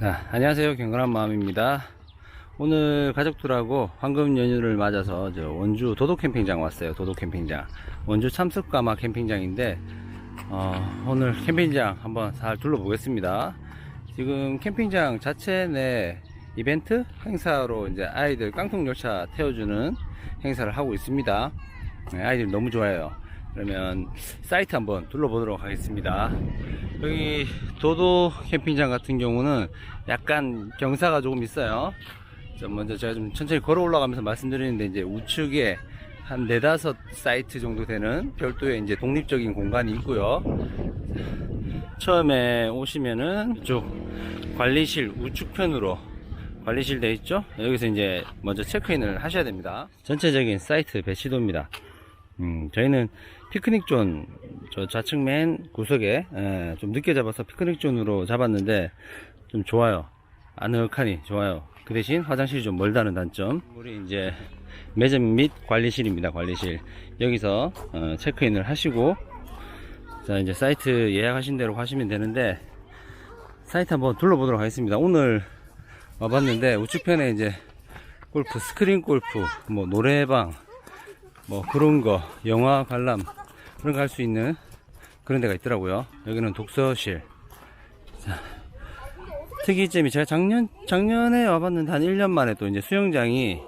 자, 안녕하세요. 경건한 마음입니다. 오늘 가족들하고 황금 연휴를 맞아서 저 원주 도도 캠핑장 왔어요. 도도 캠핑장. 원주 참석가마 캠핑장인데 어, 오늘 캠핑장 한번 잘 둘러보겠습니다. 지금 캠핑장 자체 내 이벤트 행사로 이제 아이들 깡통 열차 태워주는 행사를 하고 있습니다. 네, 아이들이 너무 좋아해요. 그러면 사이트 한번 둘러보도록 하겠습니다. 여기 도도 캠핑장 같은 경우는 약간 경사가 조금 있어요. 자, 먼저 제가 좀 천천히 걸어 올라가면서 말씀드리는데 이제 우측에 한 네다섯 사이트 정도 되는 별도의 이제 독립적인 공간이 있고요. 처음에 오시면은 이쪽 관리실 우측편으로 관리실 돼 있죠? 여기서 이제 먼저 체크인을 하셔야 됩니다. 전체적인 사이트 배치도입니다. 음, 저희는 피크닉 존, 저 좌측 맨 구석에, 에, 좀 늦게 잡아서 피크닉 존으로 잡았는데, 좀 좋아요. 아늑하니 좋아요. 그 대신 화장실이 좀 멀다는 단점. 우리 이제 매점 및 관리실입니다, 관리실. 여기서, 어, 체크인을 하시고, 자, 이제 사이트 예약하신 대로 하시면 되는데, 사이트 한번 둘러보도록 하겠습니다. 오늘 와봤는데, 우측편에 이제 골프, 스크린 골프, 뭐, 노래방, 뭐 그런 거 영화 관람 그런 거 할 수 있는 그런 데가 있더라고요. 여기는 독서실. 자, 특이점이 제가 작년 작년에 와봤는데 한 1년 만에 또 이제 수영장이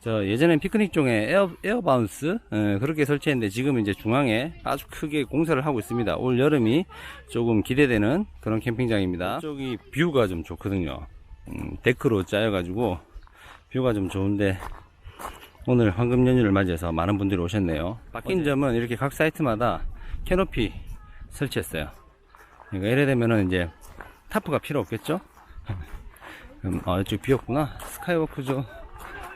저 예전엔 피크닉 종에 에어 에어 바운스 예, 그렇게 설치했는데 지금 이제 중앙에 아주 크게 공사를 하고 있습니다. 올 여름이 조금 기대되는 그런 캠핑장입니다. 저기 뷰가 좀 좋거든요. 음, 데크로 짜여 가지고 뷰가 좀 좋은데 오늘 황금 연휴를 맞이해서 많은 분들이 오셨네요. 바뀐 점은 이렇게 각 사이트마다 캐노피 설치했어요. 그러니까 이래 되면은 이제 타프가 필요 없겠죠? 음, 아, 이쪽 비었구나. 스카이워크죠.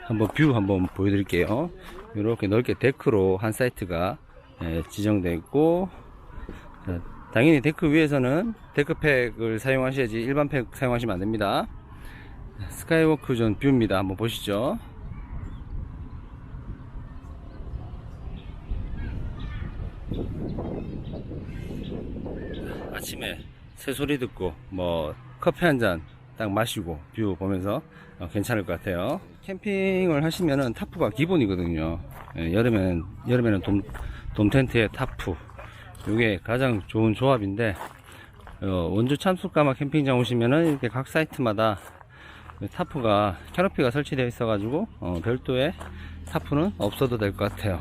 한번 뷰 한번 보여드릴게요. 이렇게 넓게 데크로 한 사이트가 예, 지정되어 있고, 자, 당연히 데크 위에서는 데크팩을 사용하셔야지 일반 팩 사용하시면 안 됩니다. 스카이워크 존 뷰입니다. 한번 보시죠. 아침에 새소리 듣고 뭐 커피 한 잔 딱 마시고 뷰 보면서 어, 괜찮을 것 같아요. 캠핑을 하시면은 타프가 기본이거든요. 예, 여름에는 여름에는 돔, 돔 텐트에 타프 이게 가장 좋은 조합인데 어, 원주 참숯가마 캠핑장 오시면은 이렇게 각 사이트마다 타프가 캐노피가 설치되어 있어 가지고 어, 별도의 타프는 없어도 될 것 같아요.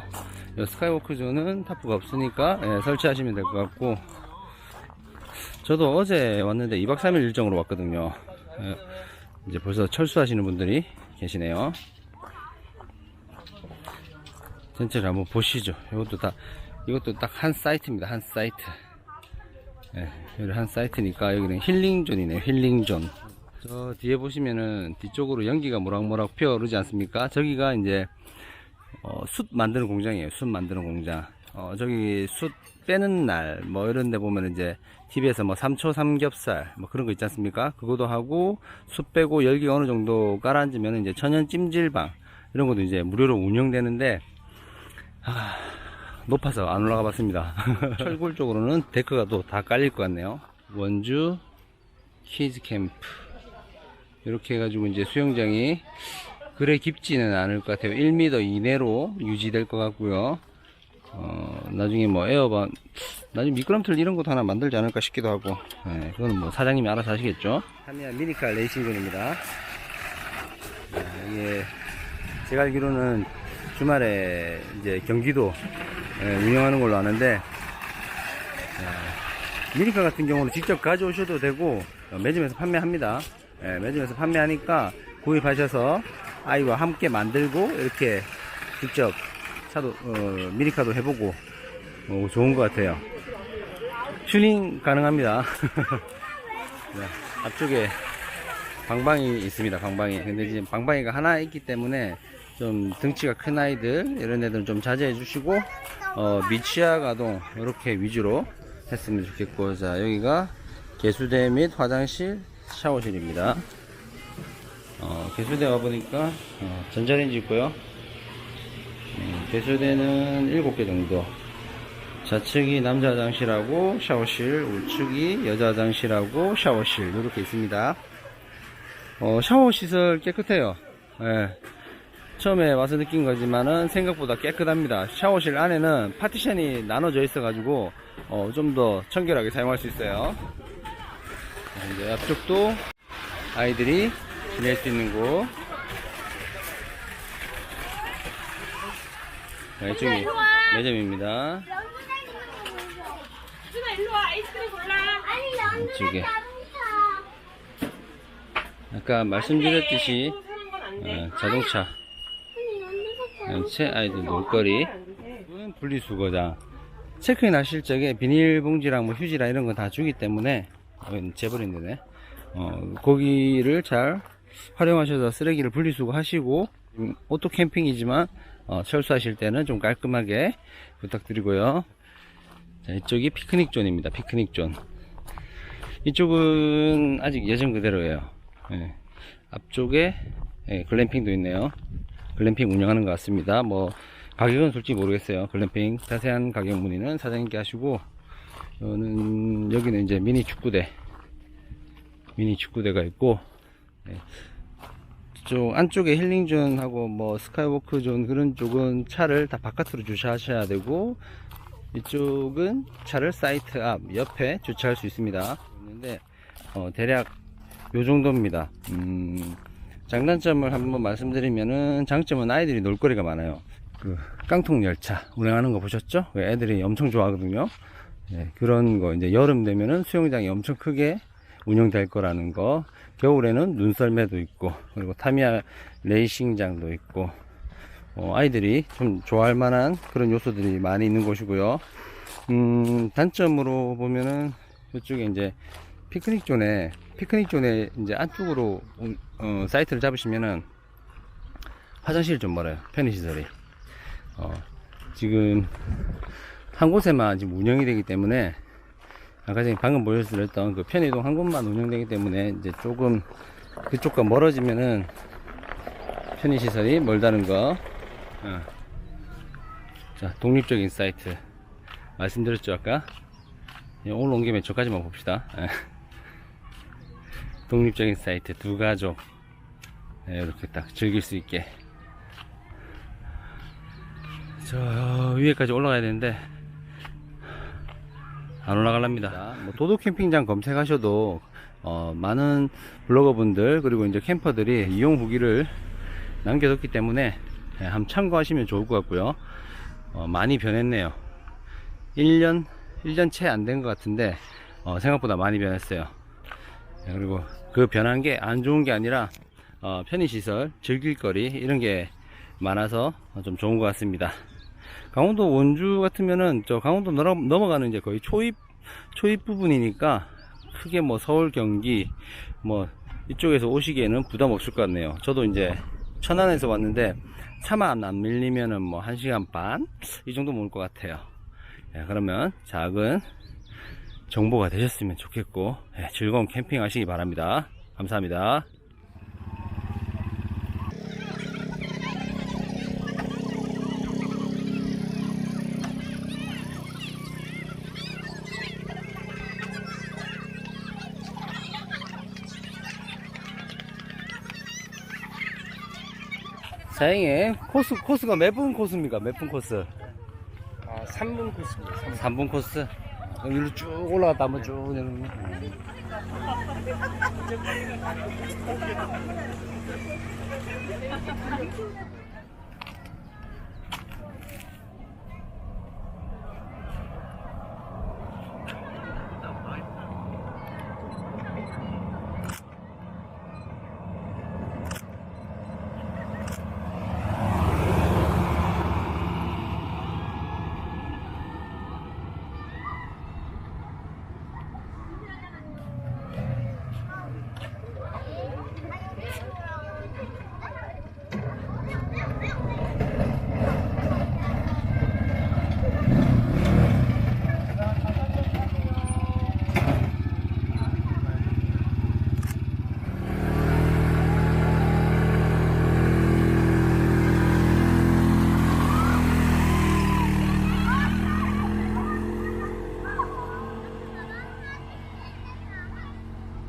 이 스카이워크 존은 타프가 없으니까 예, 설치하시면 될 것 같고 저도 어제 왔는데 2박 3일 일정으로 왔거든요. 예, 이제 벌써 철수하시는 분들이 계시네요. 전체를 한번 보시죠. 이것도 다, 이것도 딱 한 사이트입니다. 한 사이트. 예, 여기 한 사이트니까 여기는 힐링존이네요. 힐링존. 저 뒤에 보시면은 뒤쪽으로 연기가 모락모락 피어오르지 않습니까? 저기가 이제 어, 숯 만드는 공장이에요. 숯 만드는 공장. 어, 저기 숯 빼는 날, 뭐 이런 데 보면 이제 TV에서 뭐 삼초 삼겹살, 뭐 그런 거 있지 않습니까? 그거도 하고 숯 빼고 열기가 어느 정도 가라앉으면 이제 천연 찜질방, 이런 것도 이제 무료로 운영되는데, 아, 높아서 안 올라가 봤습니다. 철골 쪽으로는 데크가 또 다 깔릴 것 같네요. 원주 키즈 캠프. 이렇게 해가지고 이제 수영장이 그래 깊지는 않을 것 같아요. 1m 이내로 유지될 것 같고요. 어, 나중에 뭐 에어반, 나중에 미끄럼틀 이런 것도 하나 만들지 않을까 싶기도 하고, 예, 그거는 뭐 사장님이 알아서 하시겠죠. 한미야 미니카 레이싱존입니다. 예, 이게 제가 알기로는 주말에 이제 경기도 예, 운영하는 걸로 아는데, 예, 미니카 같은 경우는 직접 가져오셔도 되고, 어, 매점에서 판매합니다. 예, 매점에서 판매하니까 구입하셔서 아이와 함께 만들고 이렇게 직접 차도 어, 미니카도 해보고 어, 좋은 것 같아요. 튜닝 가능합니다. 네, 앞쪽에 방방이 있습니다. 방방이. 근데 지금 방방이가 하나 있기 때문에 좀 등치가 큰 아이들 이런 애들은 좀 자제해 주시고 어, 미치아 가동 이렇게 위주로 했으면 좋겠고 자 여기가 개수대 및 화장실 샤워실입니다. 어, 개수대 와보니까 어, 전자레인지 있고요. 음, 개수대는 7개 정도. 좌측이 남자 화장실하고 샤워실, 우측이 여자 화장실하고 샤워실 이렇게 있습니다. 어, 샤워 시설 깨끗해요. 예. 처음에 와서 느낀 거지만은 생각보다 깨끗합니다. 샤워실 안에는 파티션이 나눠져 있어 가지고 어, 좀 더 청결하게 사용할 수 있어요. 자, 이제 앞쪽도 아이들이 지낼 수 있는 곳. 자, 이쪽이 매점입니다. 준아 일로 와. 아이스크림 골라. 아니 런쥔아 이쪽에. 자동차. 아까 말씀드렸듯이. 어, 자동차. 전체 아이들 놀거리 분리수거장 체크인 하실 적에 비닐봉지랑 뭐 휴지랑 이런 거 다 주기 때문에 어, 재버린다네. 어, 거기를 잘 활용하셔서 쓰레기를 분리수거 하시고 음, 오토 캠핑이지만 어, 철수하실 때는 좀 깔끔하게 부탁드리고요 자, 이쪽이 피크닉 존입니다 피크닉 존 이쪽은 아직 예전 그대로예요 예. 앞쪽에 예, 글램핑도 있네요 글램핑 운영하는 것 같습니다. 뭐 가격은 솔직히 모르겠어요. 글램핑 자세한 가격 문의는 사장님께 하시고 여는 여기는 이제 미니 축구대 미니 축구대가 있고 네. 쪽 안쪽에 힐링존하고 뭐 스카이워크 존 그런 쪽은 차를 다 바깥으로 주차하셔야 되고 이쪽은 차를 사이트 앞 옆에 주차할 수 있습니다. 있는데 어, 대략 요 정도입니다. 음, 장단점을 한번 말씀드리면은 장점은 아이들이 놀거리가 많아요. 그 깡통 열차 운행하는 거 보셨죠? 그 애들이 엄청 좋아하거든요. 네, 그런 거 이제 여름 되면은 수영장이 엄청 크게 운영될 거라는 거. 겨울에는 눈썰매도 있고 그리고 타미야 레이싱장도 있고 어, 아이들이 좀 좋아할 만한 그런 요소들이 많이 있는 곳이고요. 음, 단점으로 보면은 이쪽에 이제 피크닉 존에 피크닉 존에 이제 안쪽으로 운- 어, 사이트를 잡으시면은 화장실이 좀 멀어요. 편의시설이. 어, 지금 한 곳에만 지금 운영이 되기 때문에 아까 전에 방금 보여드렸던 그 편의동 한 곳만 운영되기 때문에 이제 조금 그쪽과 멀어지면은 편의시설이 멀다는 거. 어. 자, 독립적인 사이트. 말씀드렸죠, 아까? 예, 오늘 온 김에 저까지만 봅시다. 예. 독립적인 사이트 두 가족 네, 이렇게 딱 즐길 수 있게 저 위에까지 올라가야 되는데 안 올라갈랍니다. 뭐 도도 캠핑장 검색하셔도 어, 많은 블로거분들 그리고 이제 캠퍼들이 이용 후기를 남겨뒀기 때문에 네, 한번 참고하시면 좋을 것 같고요. 어, 많이 변했네요. 1년 1년 채 안 된 것 같은데 어, 생각보다 많이 변했어요. 네, 그리고 그 변한 게 안 좋은 게 아니라 어, 편의시설, 즐길거리 이런 게 많아서 좀 좋은 것 같습니다. 강원도 원주 같으면은 저 강원도 넘어- 넘어가는 이제 거의 초입 초입 부분이니까 크게 뭐 서울 경기 뭐 이쪽에서 오시기에는 부담 없을 것 같네요. 저도 이제 천안에서 왔는데 차만 안 밀리면은 뭐한 시간 반 이 정도 먹을 것 같아요. 예, 그러면 작은 정보가 되셨으면 좋겠고 예, 즐거운 캠핑 하시기 바랍니다. 감사합니다. 사행의 코스 코스가 몇 분 코스입니까? 몇 분 코스? 아, 3분 코스입니다. 3분 코스. 그럼 이리로 쭉 올라갔다 한번 쭉 내려오면. 음.